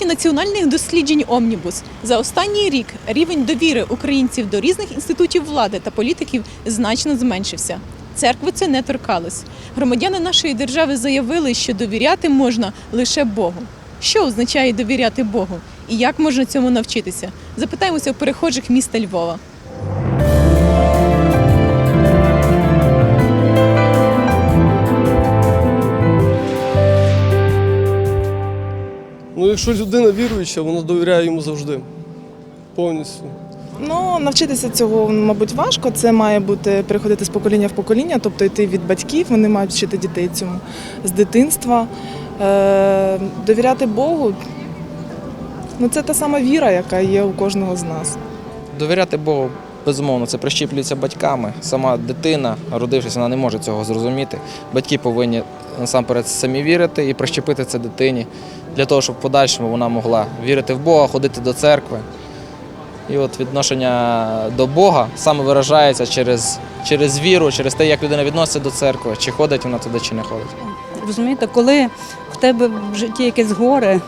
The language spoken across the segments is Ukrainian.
національних досліджень Омнібус за останній рік рівень довіри українців до різних інститутів влади та політиків значно зменшився. Церкви це не торкалось. Громадяни нашої держави заявили, що довіряти можна лише Богу. Що означає довіряти Богу і як можна цьому навчитися? Запитаємося у перехожих міста Львова. Якщо людина віруюча, вона довіряє йому завжди. Повністю. Ну, навчитися цього, мабуть, важко. Це має бути переходити з покоління в покоління, тобто йти від батьків, вони мають вчити дітей цьому з дитинства. Е, довіряти Богу. Ну, це та сама віра, яка є у кожного з нас. Довіряти Богу, безумовно, це прищіплюється батьками. Сама дитина, родившись, вона не може цього зрозуміти. Батьки повинні насамперед самі вірити і прищепити це дитині для того, щоб в подальшому вона могла вірити в Бога, ходити до церкви. І от відношення до Бога саме виражається через, через віру, через те, як людина відноситься до церкви, чи ходить вона туди, чи не ходить. Розумієте, коли в тебе в житті якесь горе,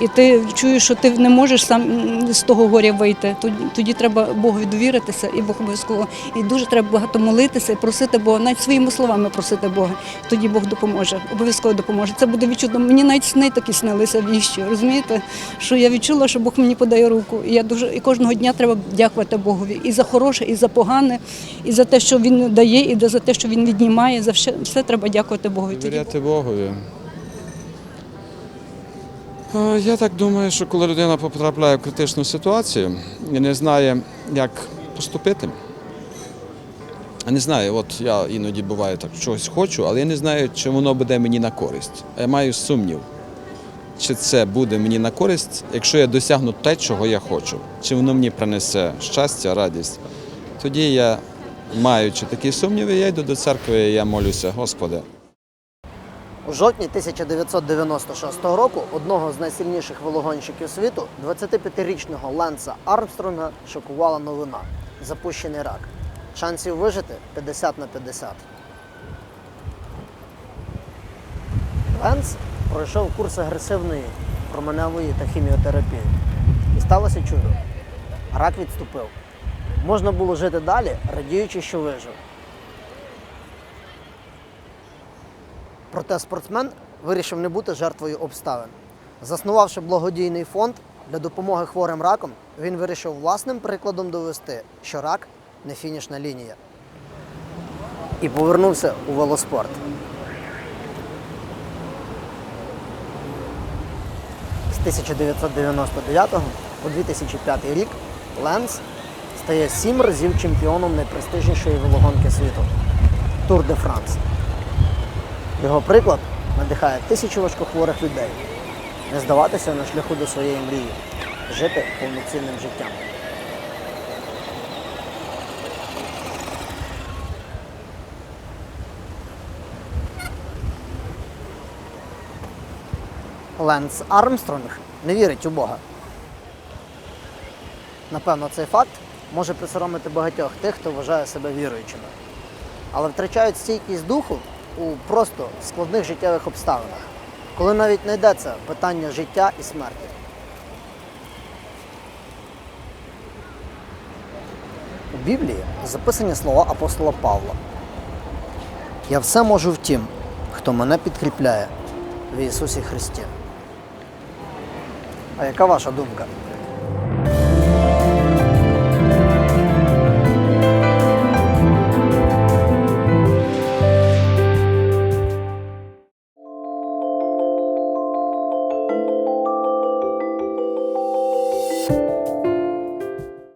і ти чуєш, що ти не можеш сам з того горя вийти, тоді, тоді треба Богу довіритися, і Бог обов'язково. І дуже треба багато молитися і просити Бога, навіть своїми словами просити Бога. Тоді Бог допоможе, обов'язково допоможе. Це буде відчутно. Мені навіть сни такі снилися віщі, розумієте? Що я відчула, що Бог мені подає руку. І я дуже і кожного дня треба дякувати Богові і за хороше, і за погане, і за те, що він дає, і за те, що він віднімає. За все, все треба дякувати Богові. Довіряти Богові. Е, Я так думаю, що коли людина потрапляє в критичну ситуацію і не знає, як поступити. Не знаю, от я іноді буває так, щось хочу, але я не знаю, чи воно буде мені на користь. Я маю сумнів, чи це буде мені на користь, якщо я досягну те, чого я хочу, чи воно мені принесе щастя, радість. Тоді я, маючи такі сумніви, я йду до церкви і я молюся, Господи. У жовтні 1996 року одного з найсильніших велогонщиків світу, 25-річного Ленса Армстронга, шокувала новина запущений рак. Шансів вижити 50 на 50. Ленс пройшов курс агресивної променевої та хіміотерапії. І сталося чудо. Рак відступив. Можна було жити далі, радіючи, що вижив. Проте спортсмен вирішив не бути жертвою обставин. Заснувавши благодійний фонд для допомоги хворим раком, він вирішив власним прикладом довести, що рак не фінішна лінія. І повернувся у велоспорт. З 1999 по 2005 рік Ленс стає сім разів чемпіоном найпрестижнішої велогонки світу Тур де Франс. Його приклад надихає тисячі важкохворих людей не здаватися на шляху до своєї мрії, жити повноцінним життям. Ленс Армстронг не вірить у Бога. Напевно, цей факт може присоромити багатьох тих, хто вважає себе віруючими але втрачають стійкість духу у просто складних життєвих обставинах, коли навіть не йдеться питання життя і смерті. У Біблії записані слова апостола Павла. Я все можу в тім, хто мене підкріпляє в Ісусі Христі. А яка ваша думка?